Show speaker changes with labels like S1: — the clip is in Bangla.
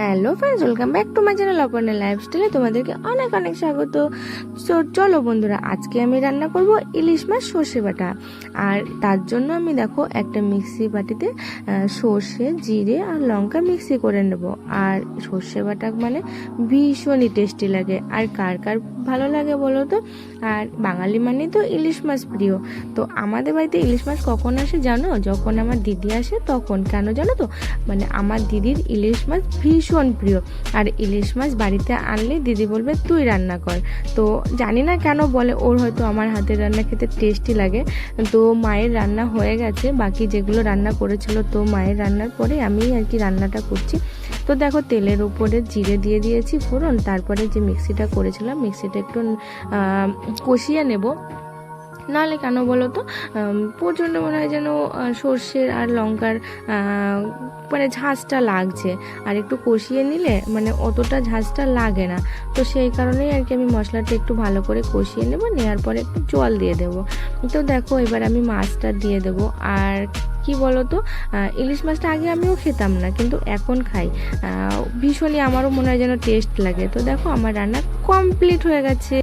S1: Hello friends welcome back to my channel Aparna লাইফস্টাইলে তোমাদেরকে অনেক অনেক স্বাগত। সো চলো বন্ধুরা, আজকে আমি রান্না করব ইলিশ মাছ সর্ষে বাটা। আর তার জন্য আমি দেখো একটা মিক্সি বাটিতে সর্ষে, জিরে আর লঙ্কা মিক্সি করে নেব। আর সর্ষে বাটা মানে ভীষণই টেস্টি লাগে। আর কার কার ভালো লাগে বলো তো? আর বাঙালি মানে তো ইলিশ মাছ প্রিয়। তো আমাদের বাড়িতে ইলিশ মাছ কখন আসে জানো? যখন আমার দিদি আসে তখন। কেন জানো তো? মানে আমার দিদির ইলিশ মাছ ভীষণ প্রিয়। আর ইলিশ মাছ বাড়িতে আনলে দিদি বলবে, তুই রান্না কর। তো জানি না কেন বলে, ওর হয়তো আমার হাতের রান্না খেতে টেস্টি লাগে। তো মায়ের রান্না হয়ে গেছে, বাকি যেগুলো রান্না করেছিল তো মায়ের রান্নার পরে আমি আর কি রান্নাটা করছি। তো দেখো, তেলের উপরে জিরে দিয়ে দিয়েছি ফোড়ন, তারপরে যে মিক্সিটা করেছিলাম, মিক্সিটা একটু কষিয়ে নেব। নাহলে কেন বলো তো? প্রচণ্ড মনে হয় যেন সর্ষের আর লঙ্কার মানে ঝাঁঝটা লাগছে। আর একটু কষিয়ে নিলে মানে অতটা ঝাঁঝটা লাগে না। তো সেই কারণেই আর কি আমি মশলাটা একটু ভালো করে কষিয়ে নেব নেওয়ার পরে একটু জল দিয়ে দেবো। তো দেখো, এবার আমি মাছটা দিয়ে দেবো। আর কি বলো তো ইলিশ মাছটা আগে আমিও খেতাম না, কিন্তু এখন খাই। ভীষণই আমারও মনে হয় যেন টেস্ট লাগে। তো দেখো, আমার রান্না কমপ্লিট হয়ে গেছে।